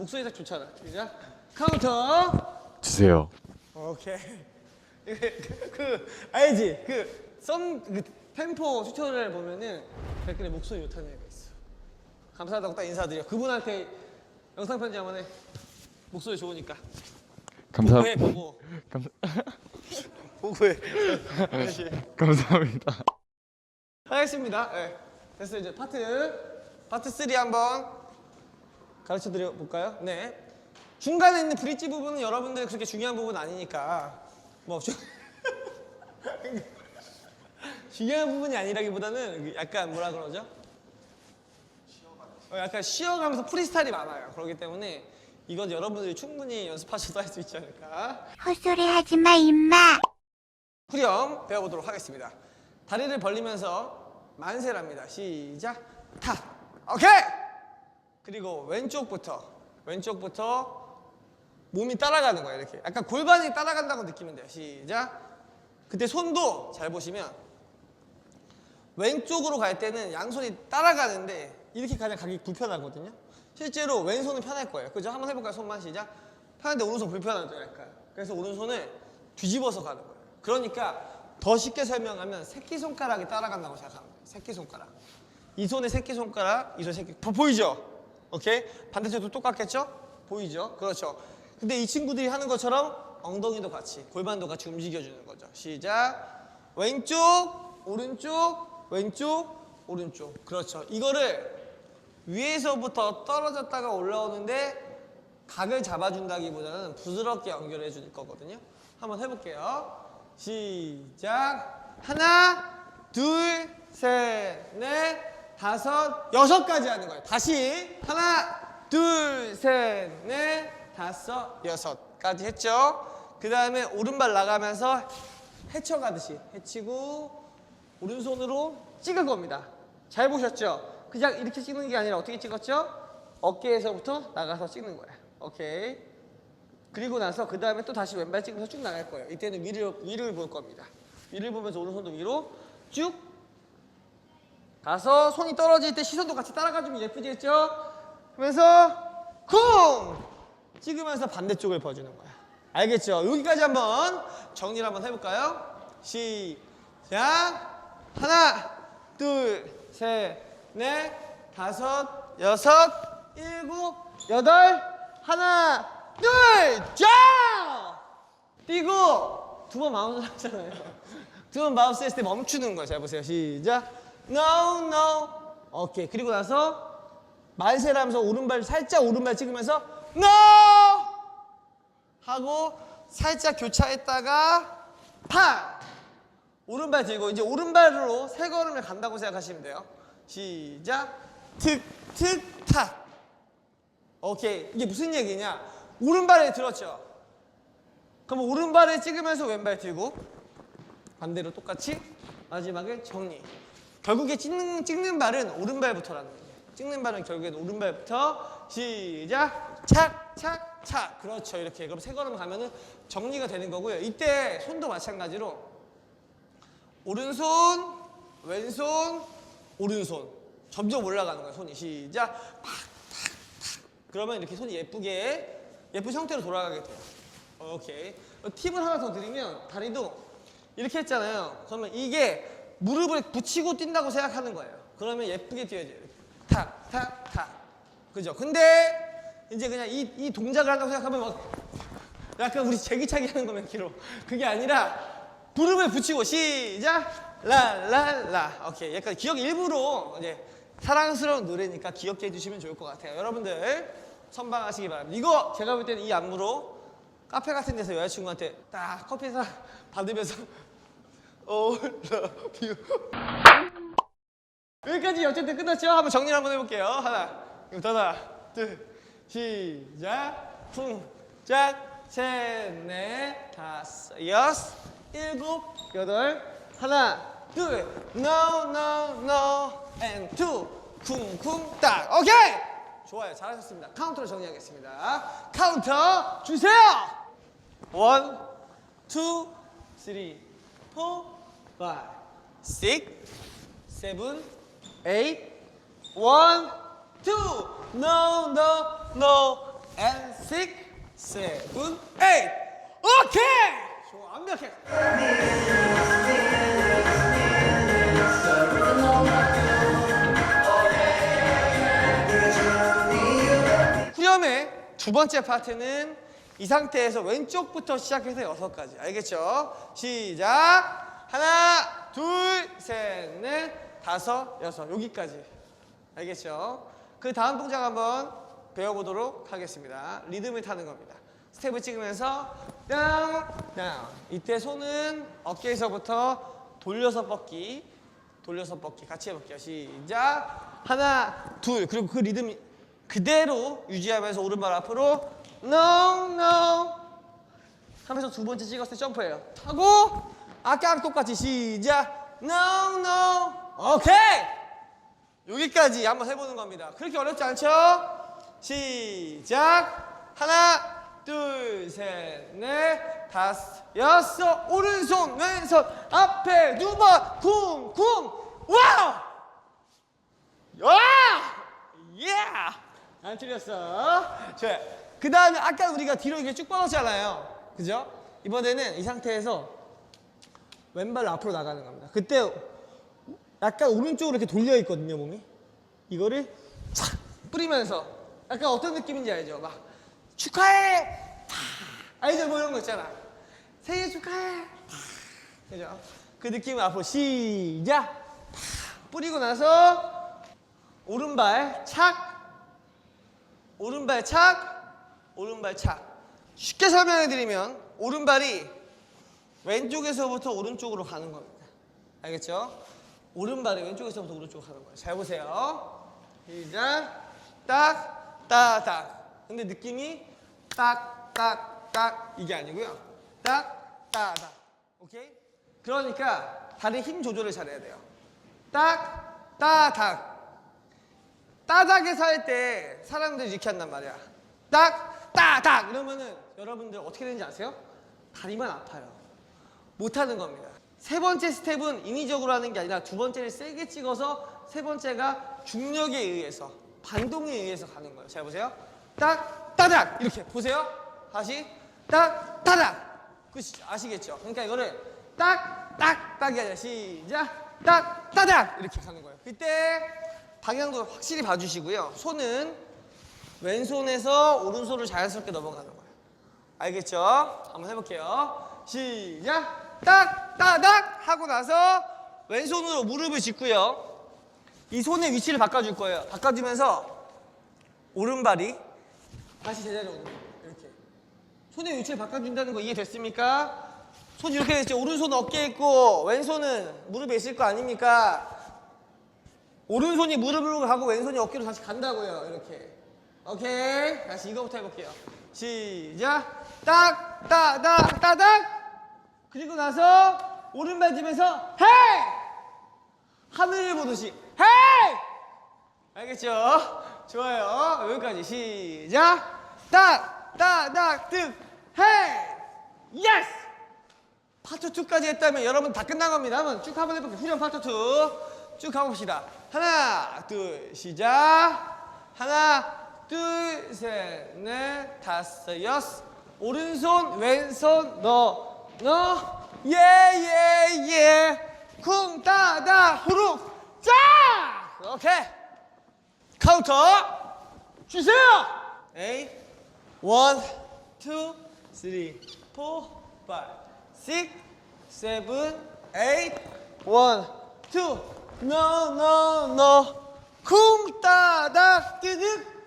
목소리 딱 좋잖아. 시작. 카운터. 주세요. 오케이. 그, 그, 그 알지? 그썸그 템포 튜토리얼 보면은 댓글에 목소리 좋다는 애가 있어. 감사하다고 딱 인사드려. 그분한테 영상 편지 한번 해. 목소리 좋으니까. 감사 보고해 보고. 감사 보고해. 다시. 감사합니다. 하겠습니다. 네. 됐어 이제 파트 파트 3 한번 가르쳐 드려 볼까요? 네. 중간에 있는 브릿지 부분은 여러분들 그렇게 중요한 부분 아니니까 뭐 주... 중요한 부분이 아니라기보다는 약간 뭐라 그러죠? 어, 약간 쉬어가면서 프리스타일이 많아요. 그렇기 때문에 이건 여러분들이 충분히 연습하셔도 할 수 있지 않을까? 헛소리 하지 마, 임마. 후렴 배워보도록 하겠습니다. 다리를 벌리면서 만세랍니다. 시작. 타. 오케이. 그리고 왼쪽부터 왼쪽부터 몸이 따라가는 거예요. 이렇게 약간 골반이 따라간다고 느끼면 돼요. 시작. 그때 손도 잘 보시면 왼쪽으로 갈 때는 양손이 따라가는데 이렇게 가장 가기 불편하거든요. 실제로 왼손은 편할 거예요. 그죠? 한번 해볼까요? 손만 시작. 편한데 오른손 불편하죠, 약간. 그래서 오른손을 뒤집어서 가는 거예요. 그러니까 더 쉽게 설명하면 새끼손가락이 따라간다고 생각하면 돼요. 새끼손가락. 이 손의 새끼손가락, 이 손의 새끼. 보- 보이죠? 오케이? 반대쪽도 똑같겠죠? 보이죠? 그렇죠. 근데 이 친구들이 하는 것처럼 엉덩이도 같이, 골반도 같이 움직여주는 거죠. 시작. 왼쪽, 오른쪽, 왼쪽, 오른쪽. 그렇죠. 이거를 위에서부터 떨어졌다가 올라오는데 각을 잡아준다기보다는 부드럽게 연결해 줄 거거든요. 한번 해볼게요. 시작. 하나, 둘, 셋, 넷, 다섯, 여섯까지 하는 거예요. 다시 하나, 둘, 셋, 넷, 다섯, 여섯까지 했죠. 그 다음에 오른발 나가면서 헤쳐가듯이 헤치고 오른손으로 찍을 겁니다. 잘 보셨죠? 그냥 이렇게 찍는 게 아니라 어떻게 찍었죠? 어깨에서부터 나가서 찍는 거야. 오케이. 그리고 나서 그 다음에 또 다시 왼발 찍으면서 쭉 나갈 거예요. 이때는 위를 위를 볼 겁니다. 위를 보면서 오른손도 위로 쭉 가서 손이 떨어질 때 시선도 같이 따라가주면 예쁘지 했죠? 그러면서 쿵 찍으면서 반대쪽을 봐주는 거야. 알겠죠? 여기까지 한번 정리를 한번 해볼까요? 시작 하나 둘 셋 넷 다섯 여섯 일곱 여덟 하나 둘 자 뛰고 두 번 마운스 하잖아요. 두 번 마운스 했을 때 멈추는 거예요. 잘 보세요. 시작. No, no. 오케이. 그리고 나서 만세를 하면서 오른발 살짝 오른발 찍으면서 No 하고 살짝 교차했다가 팍 오른발 들고 이제 오른발로 세 걸음을 간다고 생각하시면 돼요. 시작. 틱 틱 탁. 오케이. 이게 무슨 얘기냐? 오른발에 들었죠. 그럼 오른발에 찍으면서 왼발 들고 반대로 똑같이 마지막에 정리. 결국에 찍는, 찍는 발은 오른발부터라는 거예요. 찍는 발은 결국엔 오른발부터 시작 착 착 착 그렇죠 이렇게 그럼 세 걸음 가면은 정리가 되는 거고요. 이때 손도 마찬가지로 오른손 왼손 오른손 점점 올라가는 거예요. 손이 시작 팍팍팍 그러면 이렇게 손이 예쁘게 예쁜 형태로 돌아가게 돼요. 오케이. 팁을 하나 더 드리면 다리도 이렇게 했잖아요. 그러면 이게 무릎을 붙이고 뛴다고 생각하는 거예요. 그러면 예쁘게 뛰어야죠. 탁, 탁, 탁. 그죠? 근데 이제 그냥 이, 이 동작을 한다고 생각하면 막 약간 우리 제기차기 하는 거면 길어. 그게 아니라 무릎을 붙이고 시작 라라라 오케이 약간 기억 일부러 이제 사랑스러운 노래니까 기억해 해주시면 좋을 것 같아요 여러분들 선방하시기 바랍니다 이거 제가 볼 때는 이 안무로 카페 같은 데서 여자친구한테 딱 커피 사 받으면서 Oh love you 여기까지 어쨌든 끝났죠? 한번 정리를 한번 해볼게요. 하나 하나. 둘 시작. 쿵짝. 셋 넷 다섯 여섯 일곱 여덟. 하나 둘. No no no. And two. 쿵쿵 딱. 오케이! 좋아요. 잘하셨습니다. 카운터로 정리하겠습니다. 카운터 주세요! 원 투 쓰리 포 파이브 식 세븐 에잇 원투 no no no and six, seven, eight. 오케이. 좋아, 완벽해. 후렴의 두 번째 파트는 이 상태에서 왼쪽부터 시작해서 여섯 가지. 알겠죠? 시작. 하나, 둘, 셋, 넷, 다섯, 여섯. 여기까지. 알겠죠? 그 다음 동작 한번 배워보도록 하겠습니다. 리듬을 타는 겁니다. 스텝을 찍으면서 다운, 다운. 이때 손은 어깨에서부터 돌려서 뻗기, 돌려서 뻗기 같이 해볼게요. 시작. 하나, 둘. 그리고 그 리듬 그대로 유지하면서 오른발 앞으로 no. 하면서 두 번째 찍었을 때 점프해요. 하고 아까랑 똑같이 시작. no, no. 오케이. 여기까지 한번 해보는 겁니다. 그렇게 어렵지 않죠? 시작. 하나, 둘, 셋, 넷, 다섯, 여섯. 오른손, 왼손, 앞에 두 번, 쿵, 쿵. 와우! 와! 예! 안 틀렸어. 좋아요. 그 다음에 아까 우리가 뒤로 이렇게 쭉 뻗었잖아요. 그죠? 이번에는 이 상태에서 왼발 앞으로 나가는 겁니다. 그때 약간 오른쪽으로 이렇게 돌려 있거든요, 몸이. 이거를 착 뿌리면서 약간 어떤 느낌인지 알죠? 막 축하해! 파! 알죠? 뭐 이런 거 있잖아. 생일 축하해! 파! 그죠? 그 느낌을 앞으로 시작! 파! 뿌리고 나서 오른발 착 오른발 착 오른발 착 쉽게 설명해 드리면 오른발이 왼쪽에서부터 오른쪽으로 가는 겁니다. 알겠죠? 오른발이 왼쪽에서부터 오른쪽으로 가는 거예요. 잘 보세요. 시작. 딱, 딱, 딱. 근데 느낌이 딱, 딱, 딱. 이게 아니고요. 딱, 딱, 딱. 오케이? 그러니까 다리 힘 조절을 잘해야 돼요. 딱, 딱, 딱. 따닥에서 할 때 사람들이 이렇게 한단 말이야. 딱, 따 닥 이러면은 여러분들 어떻게 되는지 아세요? 다리만 아파요. 못하는 겁니다. 세 번째 스텝은 인위적으로 하는 게 아니라 두 번째를 세게 찍어서 세 번째가 중력에 의해서 반동에 의해서 가는 거예요. 잘 보세요. 딱, 따닥 이렇게 보세요. 다시 딱, 따닥. 그 아시겠죠? 그러니까 이거를 딱, 딱, 딱이 아니라 시작. 딱, 따닥 이렇게 가는 거예요. 그때 방향도 확실히 봐주시고요. 손은 왼손에서 오른손을 자연스럽게 넘어가는 거예요. 알겠죠? 한번 해볼게요. 시작! 딱! 따닥! 하고 나서 왼손으로 무릎을 짚고요. 이 손의 위치를 바꿔줄 거예요. 바꿔주면서 오른발이 다시 제자리로. 이렇게. 손의 위치를 바꿔준다는 거 이해됐습니까? 손이 이렇게 됐죠. 오른손은 어깨에 있고 왼손은 무릎에 있을 거 아닙니까? 오른손이 무릎으로 가고 왼손이 어깨로 다시 간다고요. 이렇게. 오케이. 다시 이거부터 해볼게요. 시작. 딱, 따, 다, 따닥. 그리고 나서 오른발 집에서 헤이! 하늘을 보듯이 헤이! 알겠죠? 좋아요. 여기까지 시작. 딱, 따닥, 득, 헤이! 예스! 파트 2까지 했다면 여러분 다 끝난 겁니다. 한번 쭉 한번 해볼게요. 후렴 파트 2. 쭉 가봅시다. 하나, 둘, 시작. 하나, 둘, 셋, 넷, 다섯, 여섯. 오른손, 왼손, 너, 너. 예, 예, 예. 쿵, 따, 다, 후룩, 짜! 오케이. 카운터. 주세요. 에이. 원, 투, 쓰리, 포, 파이, 식, 세븐, 에잇, 원, 투, 노, 노, 노, 쿵, 따닥, 뜨득, 헤이, 예스!